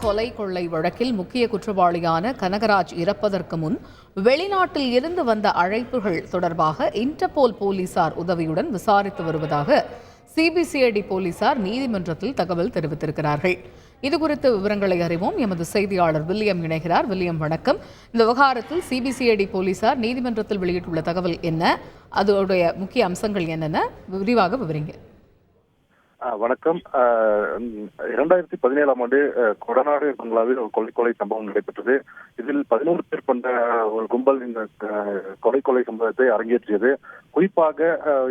கொலை கொள்ளை வழக்கில் முக்கிய குற்றவாளியான கனகராஜ் இறப்பதற்கு முன் வெளிநாட்டில் இருந்து வந்த அழைப்புகள் தொடர்பாக இன்டர்போல் போலீசார் உதவியுடன் விசாரித்து வருவதாக சிபிசிஐடி போலீசார் நீதிமன்றத்தில் தகவல் தெரிவித்திருக்கிறார்கள். இதுகுறித்து விவரங்களை அறிவோம். எமது செய்தியாளர் வில்லியம் இணைகிறார். வில்லியம் வணக்கம். இந்த விவகாரத்தில் சிபிசிஐடி போலீசார் நீதிமன்றத்தில் வெளியிட்டுள்ள தகவல் என்ன? அதோடைய முக்கிய அம்சங்கள் என்னென்ன? விரிவாக விவரிங்க. வணக்கம். இரண்டாயிரத்தி பதினேழாம் ஆண்டு கொடநாடு பங்களாவில் ஒரு கொலை கொலை சம்பவம் நடைபெற்றது. இதில் பதினோரு பேர் கொண்ட ஒரு கும்பல் இந்த கொலை கொலை சம்பவத்தை அரங்கேற்றியது. குறிப்பாக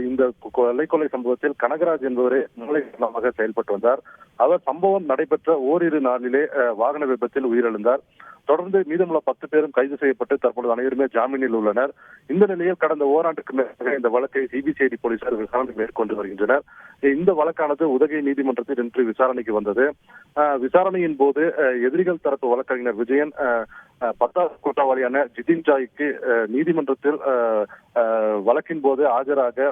இந்த கொலை கொலை சம்பவத்தில் கனகராஜ் என்பவரே மூளை காரணமாக செயல்பட்டு வந்தார். அவர் சம்பவம் நடைபெற்ற ஓரிரு நாளிலே வாகன விபத்தில் உயிரிழந்தார். தொடர்ந்து மீதமுள்ள பத்து பேரும் கைது செய்யப்பட்டு தற்பொழுது அனைவருமே ஜாமீனில் உள்ளனர். இந்த நிலையில் கடந்த ஓராண்டுக்கு மேலாக இந்த வழக்கை சிபிசிஐடி போலீசார் விசாரணை மேற்கொண்டு வருகின்றனர். இந்த வழக்கானது உதகை நீதிமன்றத்தில் இன்று விசாரணைக்கு வந்தது. விசாரணையின் போது அஹ், எதிரிகள் தரப்பு வழக்கறிஞர் விஜயன் அஹ், பத்தாவது குற்றவாளியான ஜிதின் ஜாய்க்கு நீதிமன்றத்தில் அஹ், வழக்கின் போது ஆஜராக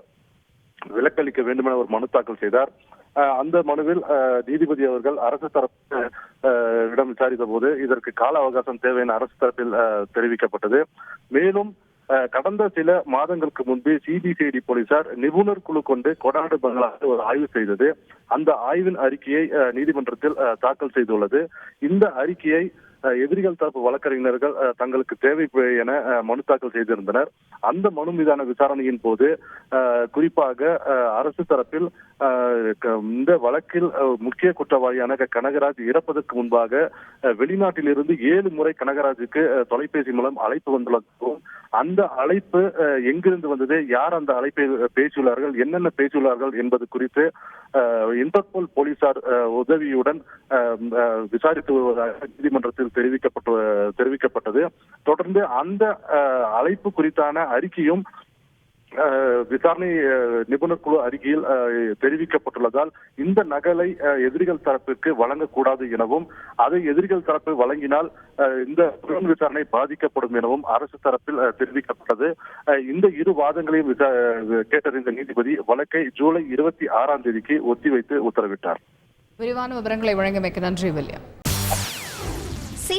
விலக்களிக்க வேண்டும் என ஒரு மனு தாக்கல் செய்தார். அந்த மனுவில் நீதிபதி அவர்கள் அரசு தரப்பு இடம் விசாரித்த போது இதற்கு கால அவகாசம் தேவை என அரசு தரப்பில் அஹ், தெரிவிக்கப்பட்டது. மேலும் அஹ், கடந்த சில மாதங்களுக்கு முன்பு சிபிசிஐடி போலீசார் நிபுணர் குழு கொண்டு கொடாடு பங்களாவில் ஒரு ஆய்வு செய்தது. அந்த ஆய்வின் அறிக்கையை அஹ், நீதிமன்றத்தில் அஹ், தாக்கல் செய்துள்ளது. இந்த அறிக்கையை எதிரிகள் தரப்பு வழக்கறிஞர்கள் தங்களுக்கு தேவை என மனு தாக்கல் செய்திருந்தனர். அந்த மனு மீதான விசாரணையின் போது குறிப்பாக அரசு தரப்பில் இந்த வழக்கில் முக்கிய குற்றவாளியான கனகராஜ் இறப்பதற்கு முன்பாக அஹ், வெளிநாட்டிலிருந்து ஏழு முறை கனகராஜுக்கு தொலைபேசி மூலம் அழைப்பு வந்துள்ளதாகவும் அந்த அழைப்பு எங்கிருந்து வந்தது யார் அந்த அழைப்பை பேசியுள்ளார்கள் என்னென்ன பேசியுள்ளார்கள் என்பது குறித்து இன்டர்போல் போலீசார் உதவியுடன் விசாரித்து வருவதாக நீதிமன்றத்தில் தெரிவிக்கப்பட்டு தெரிவிக்கப்பட்டது. தொடர்ந்து அந்த அழைப்பு குறித்தான அறிக்கையும் விசாரணை நிபுணர் குழு அறிக்கையில் தெரிவிக்கப்பட்டுள்ளதால் இந்த நகலை எதிரிகள் தரப்பிற்கு வழங்கக்கூடாது எனவும் அதை எதிரிகள் தரப்பு வழங்கினால் அஹ், இந்த புலன் விசாரணை பாதிக்கப்படும் எனவும் அரசு தரப்பில் அஹ், தெரிவிக்கப்பட்டது. அஹ், இந்த இரு வாதங்களையும் கேட்டறிந்த நீதிபதி வழக்கை ஜூலை இருபத்தி ஆறாம் தேதிக்கு ஒத்திவைத்து உத்தரவிட்டார். விரிவான விவரங்களை வழங்கியமைக்கு நன்றி வில்லியம்.